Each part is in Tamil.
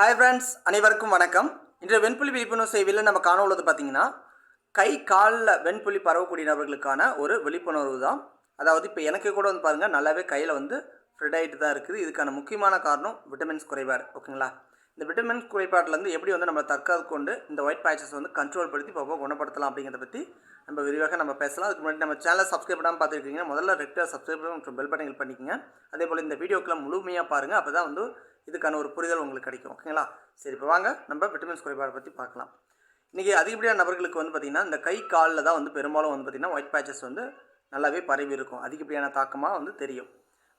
ஹாய் ஃப்ரெண்ட்ஸ் அனைவருக்கும் வணக்கம். இன்றைய வெண்புலி விழிப்புணர்வு சேவையில் நம்ம காண உள்ளது பார்த்தீங்கன்னா கை காலில் வெண்புலி பரவக்கூடிய நபர்களுக்கான ஒரு விழிப்புணர்வு தான். அதாவது இப்போ எனக்கு கூட வந்து பாருங்கள் நல்லாவே கையில் வந்து ஃப்ரெட் ஆகிட்டு தான் இருக்குது. இதுக்கான முக்கியமான காரணம் விட்டமின்ஸ் குறைபாடு ஓகேங்களா? இந்த விட்டமின்ஸ் குறைபாட்டிலேருந்து எப்படி வந்து நம்ம தற்காத்து கொண்டு இந்த ஒயிட் பேச்சஸ் வந்து கண்ட்ரோல் படுத்தி போக குணப்படுத்தலாம் அப்படிங்கிறத பற்றி நம்ம விரிவாக நம்ம பேசலாம். அதுக்கு முன்னாடி நம்ம சேனலை சப்ஸ்கிரைப் பண்ணாமல் பார்த்துருக்கீங்க முதல்ல ரெக்டாக சப்ஸ்கிரைப் மற்றும் பெல் பட்டன்கள் பண்ணிக்கோங்க. அதே போல் இந்த வீடியோக்கெல்லாம் முழுமையாக பாருங்கள் அப்போ தான் வந்து இதுக்கான ஒரு புரிதல் உங்களுக்கு கிடைக்கும். ஓகேங்களா சரி இப்போ வாங்க. நம்ம விட்டமின்ஸ் குறைபாடு பற்றி பார்க்கலாம். இன்றைக்கி அதிகப்படியான நபர்களுக்கு வந்து பார்த்திங்கன்னா இந்த கை காலில் தான் வந்து பெரும்பாலும் வந்து பார்த்திங்கன்னா ஒயிட் பேச்சஸ் வந்து நல்லாவே பரவி இருக்கும். அதிகப்படியான தாக்கமாக வந்து தெரியும்.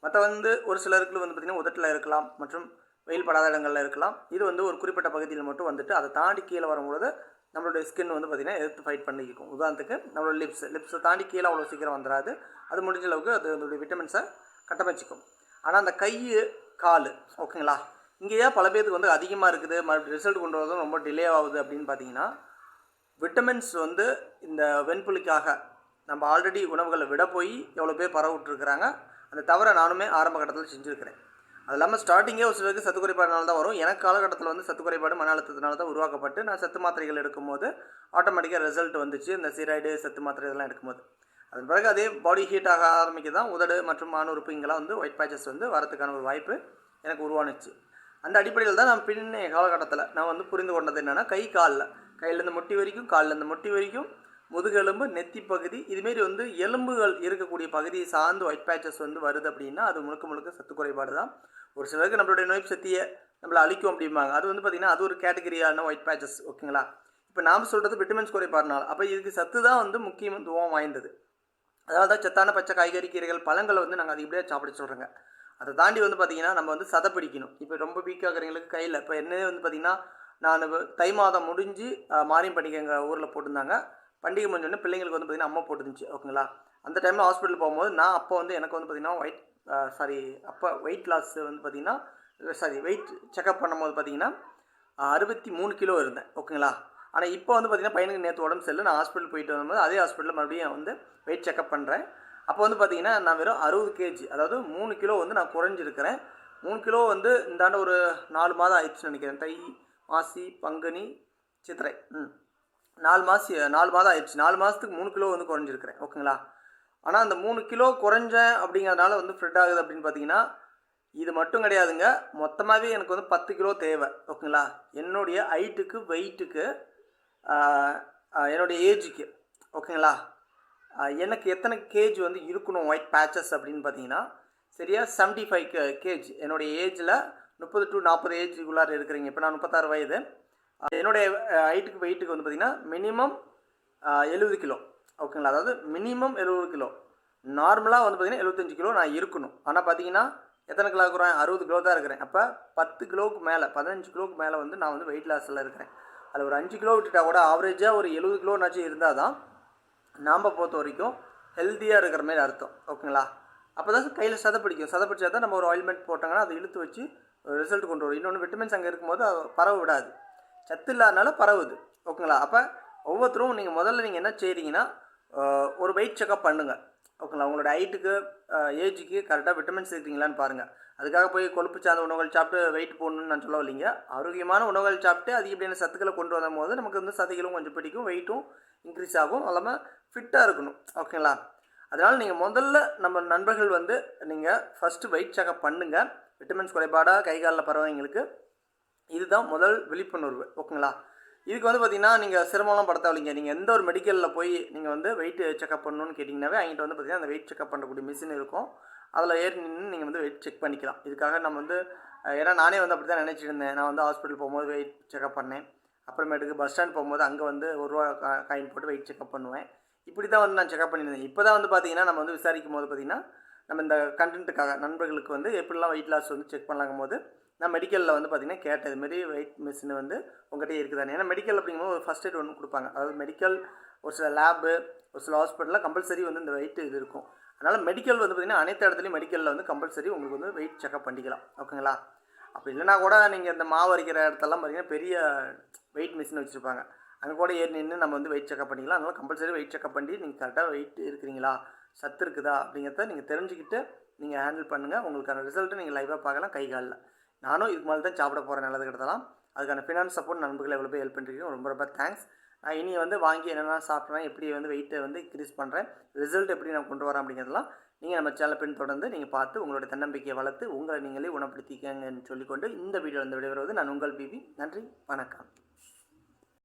மற்ற வந்து ஒரு சிலருக்கு வந்து பார்த்திங்கன்னா உதட்டில் இருக்கலாம் மற்றும் வெயில் படாத இடங்களில் இருக்கலாம். இது வந்து ஒரு குறிப்பிட்ட பகுதியில் மட்டும் வந்துட்டு அதை தாண்டி கீழே வரும்பொழுது நம்மளுடைய ஸ்கின் வந்து பார்த்திங்கன்னா எதிர்த்து ஃபைட் பண்ணிக்கும் உதாரணத்துக்கு நம்மளோட லிப்ஸ் லிப்ஸை தாண்டி கீழே அவ்வளோ சீக்கிரம் வந்துடாது அது முடிஞ்ச அளவுக்கு அது அதோடைய விட்டமின்ஸை கட்டமைச்சிக்கும். ஆனால் அந்த கை கால் ஓகேங்களா? இங்கேயே பல பேருக்கு வந்து அதிகமாக இருக்குது. மறுபடியும் ரிசல்ட் கொண்டு வரதும் ரொம்ப டிலே ஆகுது அப்படின்னு பார்த்தீங்கன்னா விட்டமின்ஸ் வந்து இந்த வெண்புலிக்காக நம்ம ஆல்ரெடி உணவுகளை விட போய் எவ்வளோ பேர் பரவிட்டுருக்குறாங்க அந்த தவிர நானுமே ஆரம்ப கட்டத்தில் செஞ்சுருக்கிறேன். அது இல்லாமல் ஸ்டார்டிங்கே ஒரு சிலருக்கு சத்து குறைபாடுனால தான் வரும். எனக்கு காலகட்டத்தில் வந்து சத்து குறைபாடு மன அழுத்தத்தினால தான் உருவாக்கப்பட்டு நான் சத்து மாத்திரைகள் எடுக்கும்போது ஆட்டோமேட்டிக்காக ரிசல்ட் வந்துச்சு. இந்த சீராய்டு சத்து மாத்திரை இதெல்லாம் எடுக்கும்போது. அதன் பிறகு அதே பாடி ஹீட் ஆக ஆரம்பிக்க தான் உதடு மற்றும் மானுறுப்பு இங்கெல்லாம் வந்து ஒயிட் பேச்சஸ் வந்து வரதுக்கான ஒரு வாய்ப்பு எனக்கு உருவானுச்சு. அந்த அடிப்படையில் தான் நான் பின்ன காலகட்டத்தில் நான் வந்து புரிந்து கொண்டது என்னென்னா கை காலில். கையிலேருந்து முட்டி வரைக்கும் காலிலேருந்து முட்டி வரைக்கும் முதுகெலும்பு நெத்தி பகுதி இதுமாரி வந்து எலும்புகள் இருக்கக்கூடிய பகுதியை சார்ந்து ஒயிட் பேச்சஸ் வந்து வருது அப்படின்னா அது முழுக்க முழுக்க சத்து குறைபாடு தான். ஒரு சிலருக்கு நம்மளுடைய நோய் சக்தியை நம்மளை அழிக்கும் அப்படிம்பாங்க. அது வந்து பார்த்திங்கன்னா அது ஒரு கேட்டகரியான ஒயிட் பேச்சஸ் ஓகேங்களா இப்போ நாம் சொல்கிறது விட்டமின்ஸ் குறைபாடுனால் அப்போ இதுக்கு சத்து தான் வந்து முக்கியத்துவம் வாய்ந்தது. அதாவது தான் சத்தான பச்சை காய்கறி கீரைகள் பழங்களை வந்து நாங்கள் அதிகப்படியாக சாப்பிட சொல்கிறோங்க அதை தாண்டி வந்து பார்த்திங்கன்னா நம்ம வந்து சதை பிடிக்கணும். இப்போ ரொம்ப வீக் ஆகிறவங்களுக்கு கையில் இப்போ என்ன வந்து பார்த்திங்கன்னா நான் தை மாதம் முடிஞ்சு மாரியம் பண்ணிக்க எங்கள் ஊரில் போட்டிருந்தாங்க. பண்டிகை முடிஞ்சோடனே பிள்ளைங்களுக்கு வந்து பார்த்திங்கன்னா அம்மா போட்டுருந்துச்சு ஓகேங்களா அந்த டைமில் ஹாஸ்பிட்டல் போகும்போது நான் அப்போ வந்து எனக்கு வந்து பார்த்திங்கன்னா ஒயிட் சாரி அப்போ வெயிட் லாஸ் வந்து பார்த்திங்கன்னா சாரி வெயிட் செக்அப் பண்ணும்போது பார்த்திங்கன்னா அறுபத்தி மூணு கிலோ இருந்தேன் ஓகேங்களா ஆனால் இப்போ வந்து பார்த்திங்கன்னா பையனுக்கு நேற்று உடம்பு சரியில்லை நான் ஹாஸ்பிட்டல் போயிட்டு வரும்போது அதே ஹாஸ்பிட்டலில் மறுபடியும் வந்து வெயிட் செக்அப் பண்ணுறேன் அப்போ வந்து பார்த்திங்கன்னா நான் வெறும் அறுபது கேஜி அதாவது மூணு கிலோ வந்து நான் குறைஞ்சிருக்கிறேன். மூணு கிலோ வந்து இந்தாண்ட ஒரு நாலு மாதம் ஆயிடுச்சுன்னு நினைக்கிறேன். தை மாசி பங்குனி சித்திரை ம். நாலு மாதம் நாலு மாதம் ஆயிடுச்சு. நாலு மாதத்துக்கு மூணு கிலோ வந்து குறைஞ்சிருக்கிறேன். ஓகேங்களா? ஆனால் அந்த மூணு கிலோ குறைஞ்சேன் அப்படிங்கிறதுனால வந்து ஃப்ரெட் ஆகுது அப்படின்னு பார்த்தீங்கன்னா இது மட்டும் கிடையாதுங்க. மொத்தமாகவே எனக்கு வந்து பத்து கிலோ தேவை. ஓகேங்களா? என்னுடைய ஹைட்டுக்கு வெயிட்டுக்கு என்னுடைய ஏஜுக்கு ஓகேங்களா? எனக்கு எத்தனை கேஜ் வந்து இருக்கணும்? ஒயிட் பேச்சஸ் அப்படின்னு பார்த்தீங்கன்னா சரியா செவன்ட்டி ஃபைவ் கேஜ் என்னுடைய ஏஜில் முப்பது டு நாற்பது ஏஜுக்குள்ளார இருக்கிறீங்க. இப்போ நான் முப்பத்தாறு வயது. என்னுடைய ஹைட்டுக்கு வெயிட்டுக்கு வந்து பார்த்திங்கன்னா மினிமம் எழுபது கிலோ. ஓகேங்களா அதாவது மினிமம் எழுபது கிலோ. நார்மலாக வந்து பார்த்திங்கன்னா எழுபத்தஞ்சு கிலோ நான் இருக்கணும். ஆனால் பார்த்தீங்கன்னா எத்தனை கிலோ இருக்கிறேன் அறுபது கிலோ தான் இருக்கிறேன். அப்போ பத்து கிலோவுக்கு மேலே பதினஞ்சு கிலோவுக்கு மேலே வந்து நான் வந்து வெயிட் லாஸில் இருக்கிறேன். அதில் ஒரு அஞ்சு கிலோ விட்டுட்டா கூட ஆவரேஜாக ஒரு எழுபது கிலோனாச்சும் இருந்தால் தான் நாம் பொறுத்த வரைக்கும் ஹெல்த்தியாக இருக்கிற மாதிரி அர்த்தம். ஓகேங்களா அப்போ தான் கையில் சதப்பிடிக்கும் சதப்பிடிச்சா தான் நம்ம ஒரு ஆயில்மெண்ட் போட்டாங்கன்னா அதை இழுத்து வச்சு ரிசல்ட் கொண்டு வரும். இன்னொன்று விட்டமின்ஸ் அங்கே இருக்கும்போது பரவ விடாது. சத்து இல்லாதனால பரவுது. ஓகேங்களா? அப்போ ஒவ்வொருத்தரும் நீங்கள் முதல்ல நீங்கள் என்ன செய்கிறீங்கன்னா ஒரு வெயிட் செக்அப் பண்ணுங்கள் ஓகேங்களா? உங்களோட ஹைட்டுக்கு ஏஜுக்கு கரெக்டாக விட்டமின்ஸ் இருக்கீங்களான்னு பாருங்கள் அதுக்காக போய் கொழுப்பு சார்ந்த உணவுகள் சாப்பிட்டு வெயிட் போடணும்னு நான் சொல்ல இல்லைங்க? ஆரோக்கியமான உணவுகள் சாப்பிட்டு அதிகப்படியான சத்துக்களை கொண்டு வரும் போது நமக்கு வந்து சதைகளும் கொஞ்சம் பிடிக்கும் வெயிட்டும் இன்க்ரீஸ் ஆகும். அல்லாமல் இல்லாமல் ஃபிட்டாக இருக்கணும். ஓகேங்களா? அதனால் நீங்கள் முதல்ல நம்ம நண்பர்கள் வந்து நீங்கள் ஃபஸ்ட்டு வெயிட் செக்அப் பண்ணுங்கள் விட்டமின்ஸ் குறைபாடாக கை காலில் பரவாயிங்களுக்கு இதுதான் முதல் விழிப்புணர்வு ஓகேங்களா? இதுக்கு வந்து பார்த்தீங்கன்னா நீங்கள் சிரமம்லாம் பட நீங்கள் எந்த ஒரு மெடிக்கலில் போய் நீங்கள் வந்து வெயிட் செக்அப் பண்ணணும்னு கேட்டிங்கனாவே அவங்ககிட்ட வந்து பார்த்தீங்கன்னா அந்த வெயிட் செக்அப் பண்ணக்கூடிய மிஷின் இருக்கும். அதில் ஏறி நின்று நீங்கள் வந்து வெயிட் செக் பண்ணிக்கலாம். இதுக்காக நம்ம வந்து ஏன்னா நானே வந்து அப்படி தான் நினச்சிட்டு இருந்தேன் நான் வந்து ஹாஸ்பிட்டல் போகும்போது வெயிட் செக்அப் பண்ணேன். அப்புறமேட்டுக்கு பஸ் ஸ்டாண்ட் போகும்போது அங்கே வந்து ஒரு ரூபா காயின் போட்டு வெயிட் செக்அப் பண்ணுவேன். இப்படி தான் வந்து நான் செக்அப் பண்ணியிருந்தேன். இப்போ தான் வந்து பார்த்தீங்கன்னா நம்ம வந்து விசாரிக்கும் போது பார்த்தீங்கன்னா நம்ம இந்த கண்டென்ட்டுக்காக நண்பர்களுக்கு வந்து எப்படிலாம் வெயிட் லாஸ் வந்து செக் பண்ணலாங்கும் போது நான் மெடிக்கலில் வந்து பார்த்தீங்கன்னா கேட்டேன் இதுமாரி வெயிட் மிஷின் வந்து உங்கள்கிட்ட இருக்குதானே ஏன்னா மெடிக்கல் அப்படிங்கும்போது ஒரு ஃபஸ்ட் எய்ட் ஒன்று கொடுப்பாங்க. அதாவது மெடிக்கல் ஒரு சில லேபு ஒரு சில ஹாஸ்பிட்டலில் கம்பல்சரி வந்து இந்த வெயிட் இது இருக்கும். அதனால் மெடிக்கல் வந்து பார்த்திங்கன்னா அனைத்து இடத்துலையும் மெடிக்கலில் வந்து கம்பல்சரி உங்களுக்கு வந்து வெயிட் செக்அப் பண்ணிக்கலாம். ஓகேங்களா அப்படி இல்லைனா கூட நீங்கள் இந்த மாவு அரைக்கிற இடத்தெல்லாம் பார்த்தீங்கன்னா பெரிய வெயிட் மிஷின் வச்சுருப்பாங்க. அங்கே கூட ஏறி நின்று நம்ம வந்து வெயிட் செக்அப் பண்ணிக்கலாம். அதனால் கம்பல்சரி வெயிட் செக்அப் பண்ணி நீங்கள் கரெக்டாக வெயிட் இருக்கிறீங்களா? சத்து இருக்குதா? அப்படிங்கிறத நீங்கள் தெரிஞ்சுக்கிட்டு நீங்கள் ஹேண்டில் பண்ணுங்கள் உங்களுக்கான ரிசல்ட்டை நீங்கள் லைவாக பார்க்கலாம். கை காலில். நானும் இதுக்கு மேலே தான் சாப்பிட போகிறேன் நல்லது கிடத்தலாம் அதுக்கான ஃபினான்ஸ் சப்போர்ட் நண்பர்கள் எவ்வளோ போய் ஹெல்ப் பண்ணுறீங்க ரொம்ப ரொம்ப தேங்க்ஸ் நான் இனி வந்து வாங்கி என்னென்ன சாப்பிட்றேன் எப்படி வந்து வெயிட்டை வந்து இன்க்ரீஸ் பண்ணுறேன் ரிசல்ட் எப்படி நான் கொண்டு வரேன் அப்படிங்கிறதெல்லாம் நீங்கள் நம்ம சேனல் பின் தொடர்ந்து நீங்கள் பார்த்து உங்களோட தன்னம்பிக்கையை வளர்த்து உங்களை நீங்களே குணப்படுத்திக்கங்கன்னு சொல்லிக்கொண்டு இந்த வீடியோ வந்து விடைபெறுவது நான் உங்கள் பிபி. நன்றி வணக்கம்.